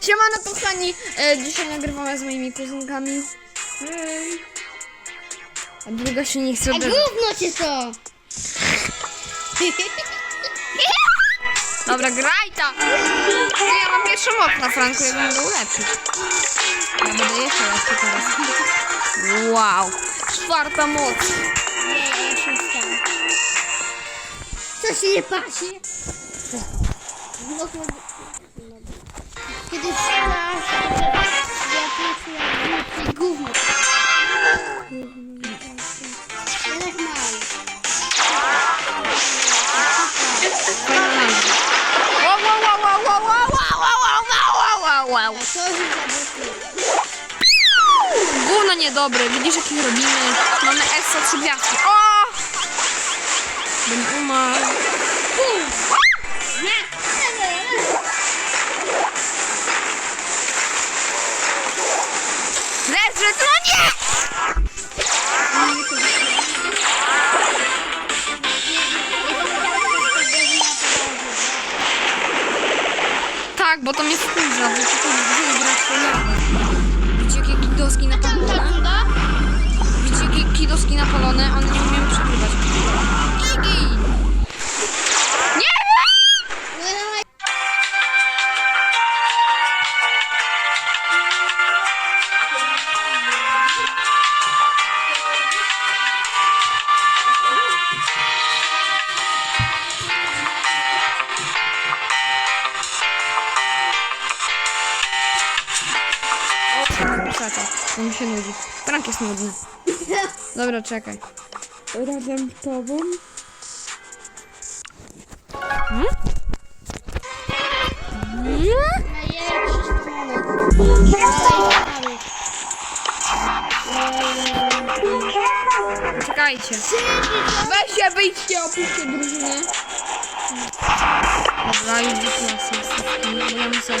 Siemano kochani, e, dzisiaj nagrywamy z moimi kuzynkami. Ej. A druga się nie chce A odezwać. gówno cię to! Dobra, graj ta! Ja mam pierwszą moc na Franku, ja będę ulepszyć. Ja będę jeszcze raz teraz. Wow, czwarta moc. Nie, wstałem. Co się nie pasi? Kiedy strzelasz, ja czuję gówno. Ja tak mam. Fajna nazwa. Wow, wow, wow, wow, wow, wow, wow, wow, wow, wow, wow. To. Gówno niedobre, widzisz jakich robimy? Mamy ekstra trzy gwiazdki. O! Bym umarł. Leży, no nie! Tak, bo to mnie wkurza, bo to tu wybrać cholera. Widzicie jakie kidoski napalone? Widzicie jakie kidoski napalone? One nie umieją przegrywać. Igi! Się nudzi. Prank jest nudny. Dobra, czekaj. razem z tobą. Czekajcie. Weźcie, wyjdźcie, opuśćcie drużynę. Dobra, już do klasy jest. Ja muszę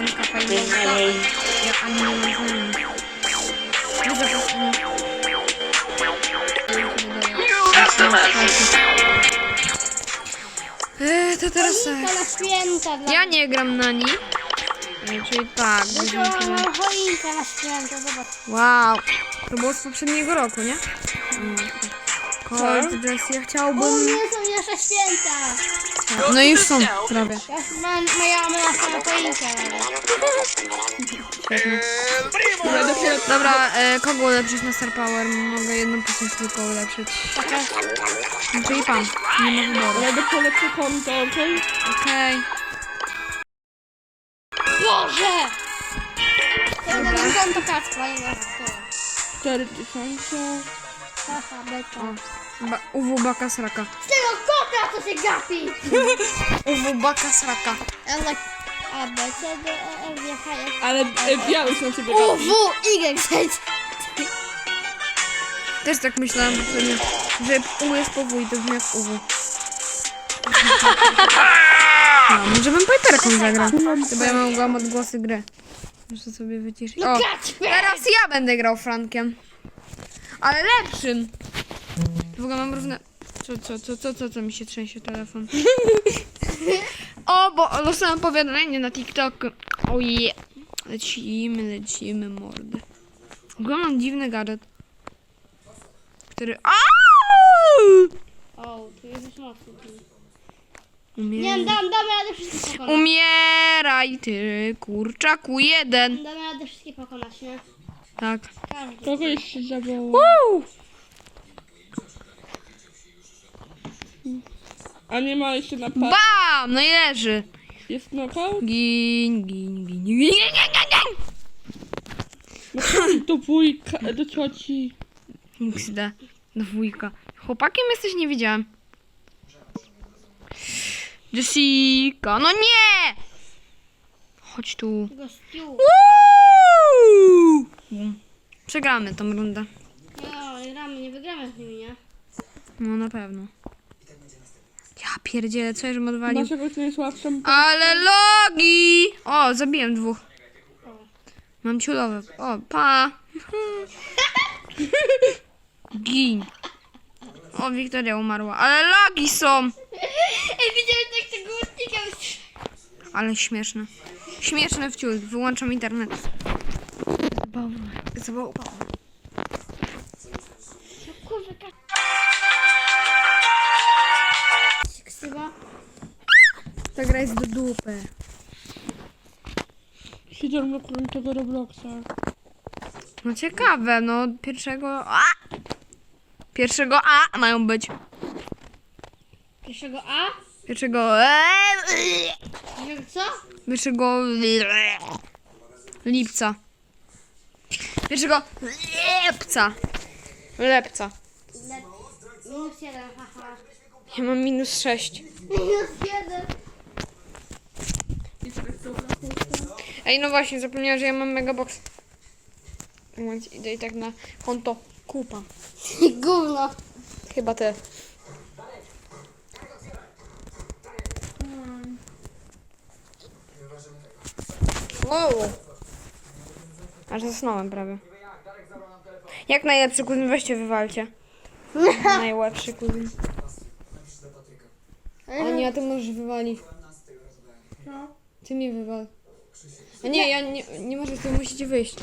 Ja ani nie. Eee, to teraz tak. To na święta dla Ja nie gram na nich. Eee, Czyli tak. To weźmiemy- mam choinkę na święta, zobacz. Wow. To było z poprzedniego roku, nie? Mm. Cold dress, ja U chciałbym... mnie są jeszcze święta. No i już są, prawie. Ja mam, moja mama na choinkę. Świetnie. Dobra, e, kogo ulepszyć na Star Power? Mogę jedną postać tylko ulepszyć. No, czyli pan. Nie ma wyboru. Ja dopiero lepsze konto, okej? Okej. Boże! Ja mam konto kacpa, nie ma to. 4000. Haha, beka. Ba UW baka sraka. Z tego kota to się gapi! UW baka sraka. Ja tak... A, B, C, D, E, F, G, H, F. Ale e, biały są ciebie U, gapi. W, Y, Z. Też tak myślałam, że, pewnie, że U jest po W i to brzmi jak UW. No, może bym Piperką zagrał. Chyba ja mogłam odgłosy gry. Muszę sobie wyciszyć. O, Kacper! teraz ja będę grał Frankiem. Ale lepszym. W ogóle mam równe... Co, co, co, co, co, co mi się trzęsie telefon? o, bo dostałam powiadomienie na TikToku. Ojej. Lecimy, lecimy, mordy. W ogóle mam dziwny gadżet. Który... O, tu jest mocno. Umie... Nie, dam, damy radę wszystkich pokonać. Umieraj, ty kurczaku jeden. Damy radę wszystkich pokonać, nie? Tak. Każdy. Kogo jeszcze zawołał? Woo! A nie ma jeszcze na pa- Bam! No i leży. Jest knockout? Gin, gin, gin, gin, gin, gin, gin. No chodź do wujka, do cioci. XD. Dwójka. Chłopakiem jesteś? Nie widziałem. Jessica, no nie! Chodź tu. Gościu. Woo! Przegramy tą rundę. No, gramy, nie wygramy z nimi, nie? No na pewno. Pierdzielę, co żebym odwalił? Masz jakąś najsłabszą? Ale logi! O, zabiłem dwóch. Mam ciulowe. O, pa! Gin. O, Wiktoria umarła. Ale logi są! Ej, widziałeś jak tego łucznika Ale śmieszne. Śmieszne wciul. Wyłączam internet. Zabawne. Zabawne. Dupy. Siedziałem na tego Robloxa. No ciekawe, no pierwszego A! Pierwszego A mają być. Pierwszego A? Pierwszego E! Pierwszego co? Pierwszego lipca. Pierwszego lipca. Lepca. Le... Minus jeden, haha. Ja mam minus 6. Minus jeden. Ej, no właśnie, zapomniałam, że ja mam megabox. Moment, idę i tak na konto kupa. Gówno. Chyba ty. Wow. Aż zasnąłem prawie. Jak najlepszy kuzyn, weźcie wywalcie. Najlepszy kuzyn. A nie, a ty możesz wywalić. Ty mnie wywal. A nie, ja nie, nie możesz, ty musicie wyjść.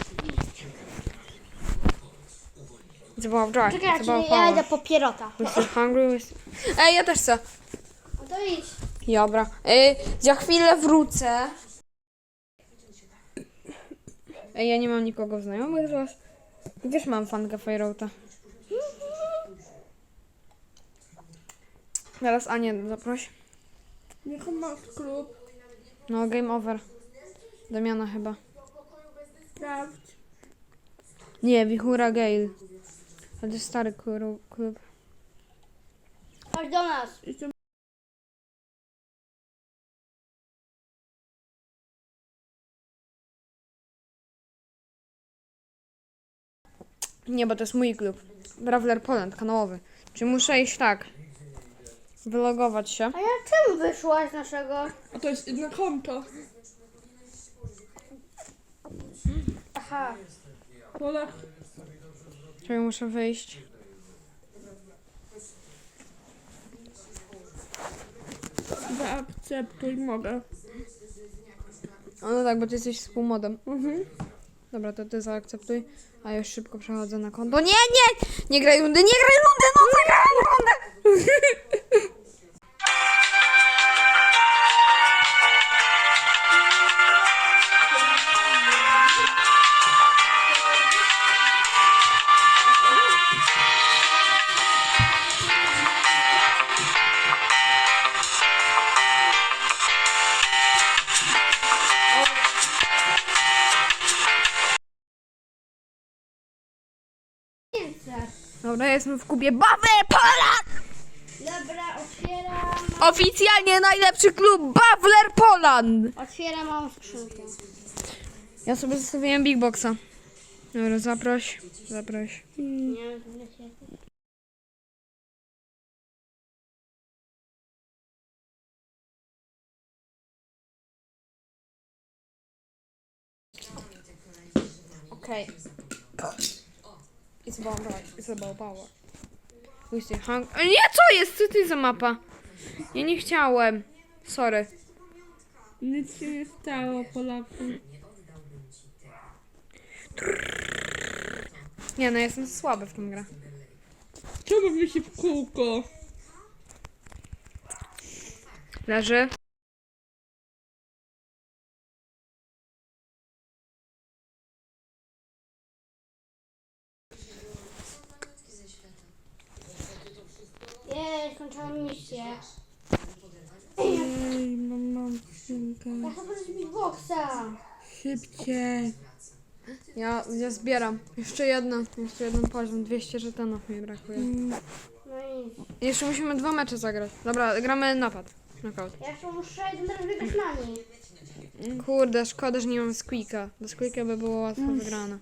It's about drive. Czekaj, It's czyli about ja power. idę po pierota. Hungry. Jestem... Ej, ja też chcę. No to idź. Dobra. Ej, za chwilę wrócę. Ej, ja nie mam nikogo w znajomych z was. Wiesz, mam fankę Fairouta. Teraz Anię zaproś. Niech ma klub. No, game over. Damiana chyba. Sprawdź. Nie, Wichura Gale. Ale to jest stary klub. Chodź do nas. Jestem Nie, bo to jest mój klub. Brawler Poland, kanałowy. Czyli muszę iść tak. Wylogować się. A ja czemu wyszłaś z naszego? A to jest inne konto. Aha. Polak. Czyli muszę wyjść. Zaakceptuj, mogę. O, no tak, bo ty jesteś współmodem. Mhm. Dobra, to ty zaakceptuj. A ja już szybko przechodzę na konto. Nie, nie! Nie graj rundy, nie graj rundy! No zagrałem rundę! Dobra, jestem w kubie Bawy Poland! Dobra, otwieram. Oficjalnie najlepszy klub Bawler Poland! Otwieram małą skrzynkę. Ja sobie zostawiłem Big Boxa. Dobra, zaproś, zaproś. Nie. Okej. It's about right, it's about power. Pójście, hang... Nie, co jest? Co ty za mapa? Ja nie chciałem. Sorry. Nic się nie stało, Polaku. Nie, no jestem słaby w tą grę. Czemu mi się w kółko? Leży. Skończyłam misję. Ej, mam, mam skrzynkę. Ja chcę powiedzieć Big Boxa. Szybciej. Ja, ja zbieram. Jeszcze jedno, jeszcze jeden poziom. 200 żetonów mi brakuje. No i Jeszcze musimy dwa mecze zagrać. Dobra, gramy napad. Knockout. ja jeszcze muszę jeden raz wygrać na niej. Kurde, szkoda, że nie mam squeaka. Do squeaka by było łatwo wygrane.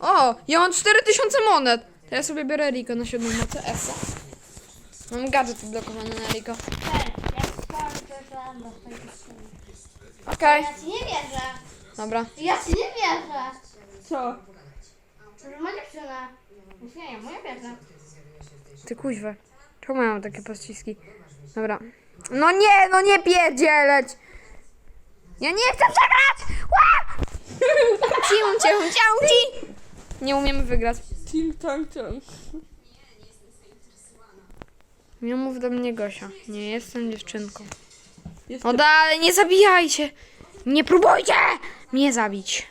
O, ja mam 4000 monet. To ja sobie biorę Riko na siódmą mocy S. Mam gadżet blokowany na skrzynki. Okej, Ja ci nie wierzę. dobra. Ja ci nie wierzę. Co? Dziewczynę. Więc nie, ja mu nie wierzę. Ty kuźwe. Czemu ja mam takie pościski? Dobra. No nie, no nie pierdzieleć. Ja nie chcę przegrać! Ła! Cię, cię, cię, ci! Nie umiemy wygrać. Ting tang tang. Nie mów do mnie Gosia. Nie jestem dziewczynką. Jest No dalej, nie zabijajcie! Nie próbujcie mnie zabić.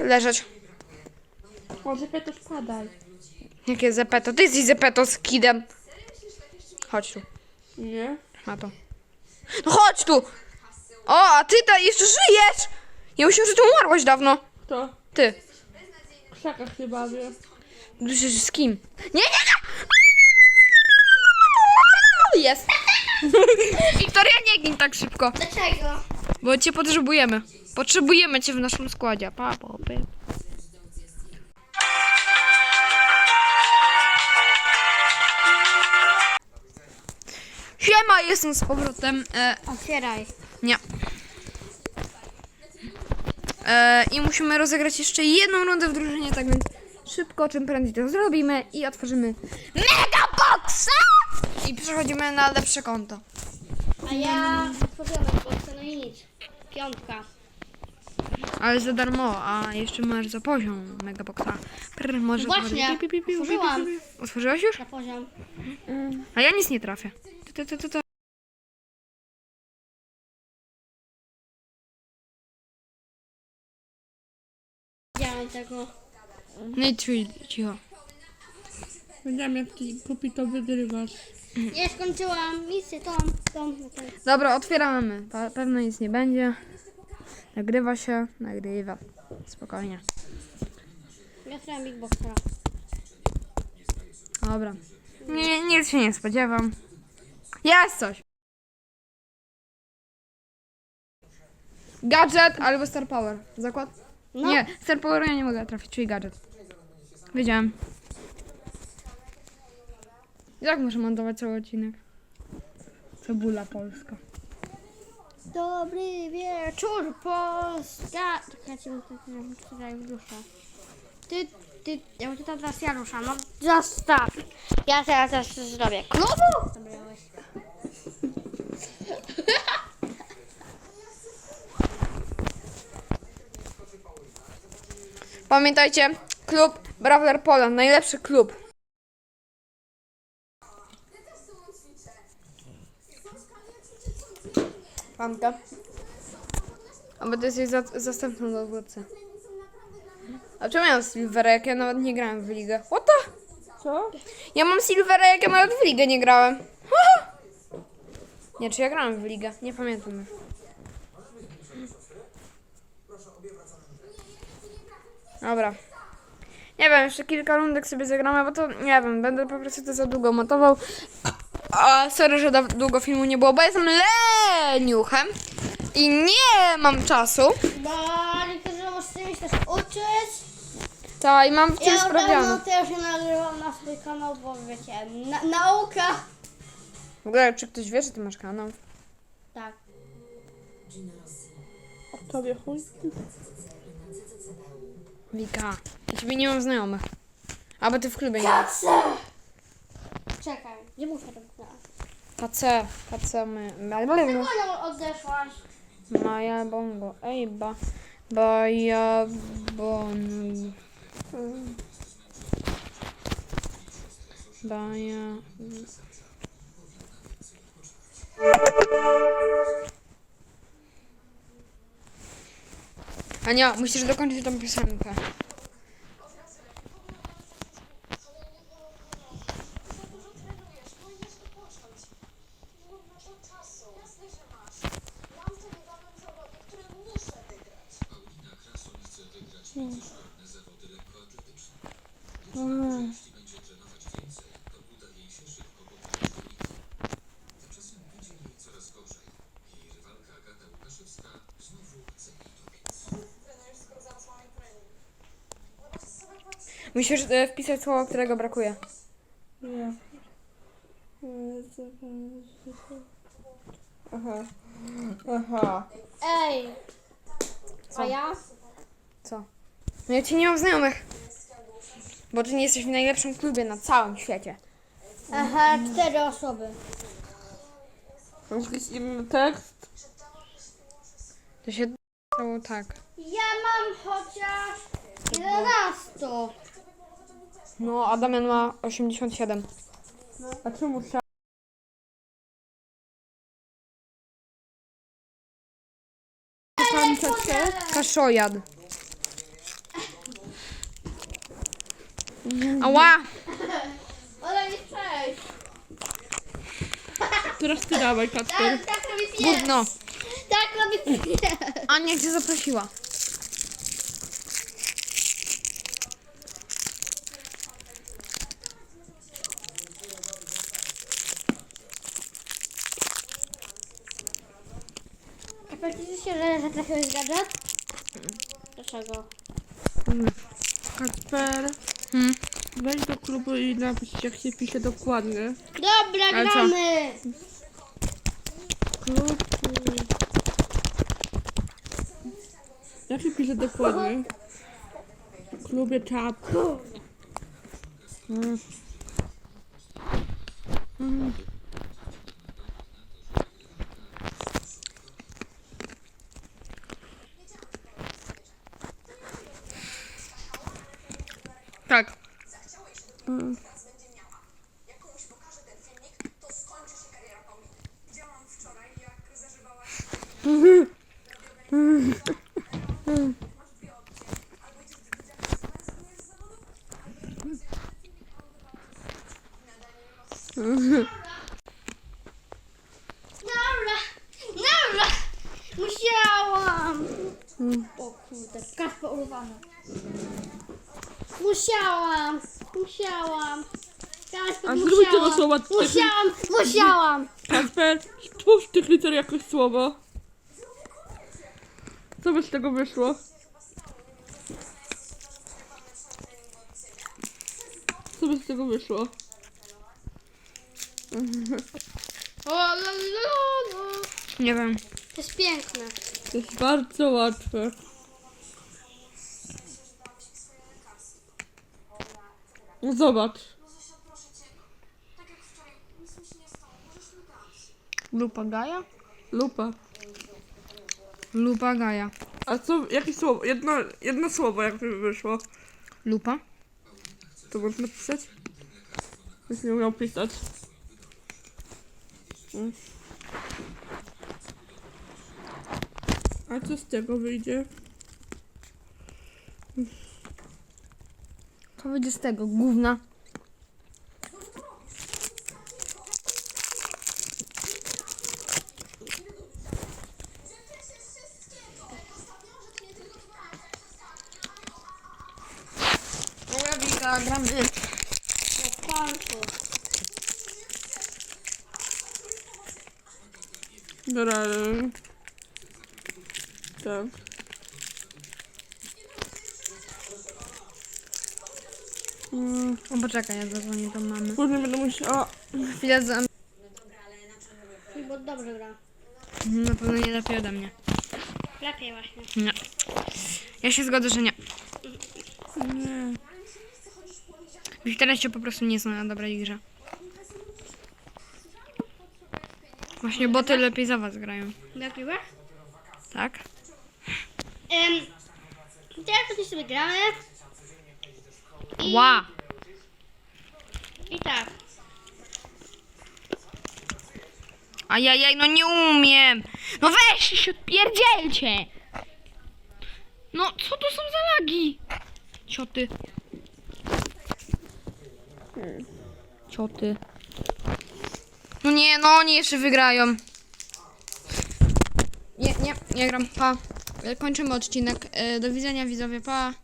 Leżeć. O, czekaj, to spadaj. Jakie zepeto? Ty jesteś zepeto z kidem. Chodź tu. Nie? To. No chodź tu! O, a ty ta jeszcze żyjesz! Ja myślałam, że ty umarłaś dawno. To. Ty. W krzakach się bawię. Z, z kim? Nie, nie! Jest. Wiktoria, nie gin tak szybko, Dlaczego? bo cię potrzebujemy. Potrzebujemy cię w naszym składzie. Pa, pa, pa. Siema, jestem z powrotem. E, Otwieraj. nie. E, I musimy rozegrać jeszcze jedną rundę w drużynie, tak więc szybko, czym prędzej to zrobimy i otworzymy! I przechodzimy na lepsze konto. A ja otworzyłem Xboxa, no i nic. Piątka. Ale za darmo, a jeszcze masz za poziom Megaboxa. Prr, może Właśnie, Pi, pi, pi, pi, pi, pi, otworzyłam. pi, pi. Otworzyłaś już? Na poziom. A ja nic nie trafię. Ty, ty, ty, ty, ty. Widziałem tego. No i cicho. Ty kupi, to wygrywasz. Ja skończyłam misję tą, tą. Dobra, otwieramy. Pa- pewno nic nie będzie. Nagrywa się, nagrywa. Spokojnie. Ja otwierałem Big Boxa. Dobra. Nie, nic się nie spodziewam. Jest coś. Gadżet albo Star Power. Zakład? No. Nie, Star Power ja nie mogę trafić, czyli gadżet. Wiedziałem. Jak muszę montować cały odcinek? Cebula polska. Dobry wieczór, Polska. Czekajcie, muszę tutaj w duszę. Ty, ty, ja muszę teraz ja ruszam, no zostaw. Ja teraz też zrobię. Klubu! Pamiętajcie, klub Brawler Poland, najlepszy klub. Aby to jesteś za, zastępną dowódcy. A czemu ja mam Silvera, jak ja nawet nie grałem w ligę? What the? Co? Ja mam Silvera, jak ja nawet w ligę nie grałem. Haha. Nie, czy ja grałem w ligę? Nie pamiętam już. Dobra. Nie wiem, jeszcze kilka rundek sobie zagramy, bo to nie wiem, będę po prostu to za długo montował. A sorry, że długo filmu nie było, bo jestem leniuchem i nie mam czasu. Bo niektórzy muszą się też uczyć. To i mam w tym Ja dawna sprawione. też nie nagrywam na swój kanał, bo wiecie, na, nauka. W ogóle, czy ktoś wie, że ty masz kanał? Tak. O tobie chuj. Wika, ja ciebie nie mam znajomych. A bo ty w klubie nie masz. Czekaj, nie muszę znaleźć. KC, KC, my... Czemu odeszłaś? Maja bongo, ej ba, baja bon... Baja... Ania, musisz dokończyć tą piosenkę. Musisz e, wpisać słowo, którego brakuje. Nie. Aha. Aha. Ej! A ja? Co? No ja ci nie mam znajomych. Bo ty nie jesteś w najlepszym klubie na całym świecie. Aha, cztery osoby. Jakiś inny tekst? To się stało tak. Ja mam chociaż 11. No, a Damian ma 87. A czemu trzeba? Pan Czacie? Kaszojad. Ała! Ale nie przejść. Teraz ty dawaj, Kacper. Tak, tak robi pies. Gówno. Tak robi pies. Ania cię zaprosiła. Faktycznie się, że, że trafiłeś gadżet? Dlaczego? Kacper, Hmm. weź do klubu i napisz, jak się pisze dokładnie. Dobra, Ale co? gramy. Klub... Jak się pisze dokładnie? W klubie czap. Mm. Mm. Dobra, dobra. Musiałam. O kurde, kaspa urwana. Musiałam, musiałam. Kasper, A zróbmy tego musiałam. słowa- Musiałam, musiałam. Kacper, twórz w tych liter jakoś słowo. Co by z tego wyszło? Co by z tego wyszło? O, la, la, la, la. Nie wiem. To jest piękne. To jest bardzo łatwe. No zobacz. Lupa Gaja? Lupa. Lupa Gaja. A co, jakie słowo? Jedno, jedno słowo jak by wyszło. Lupa? To można napisać? Już nie umiał pisać. Mm. A co z tego wyjdzie? Co będzie z tego? Gówna. Ale... Tak. Mm, O, poczekaj, ja zadzwonię do mamy. Później będę musiała... Chwilę za... Bo dobrze gra. Na pewno nie lepiej ode mnie. Lepiej właśnie. Nie. Ja się zgodzę, że nie. Nie. Wiktoria się po prostu nie zna na dobrej grze. Właśnie boty lepiej za was grają. Nagrywasz? Tak? Um, teraz tutaj sobie gramy. Ła! I tak. Ajajaj, no nie umiem! No weź się odpierdzielcie! No, co to są za lagi? Cioty. Cioty. No nie, no oni jeszcze wygrają. Nie, nie, nie gram. Pa. E, Kończymy odcinek. E, Do widzenia widzowie, pa.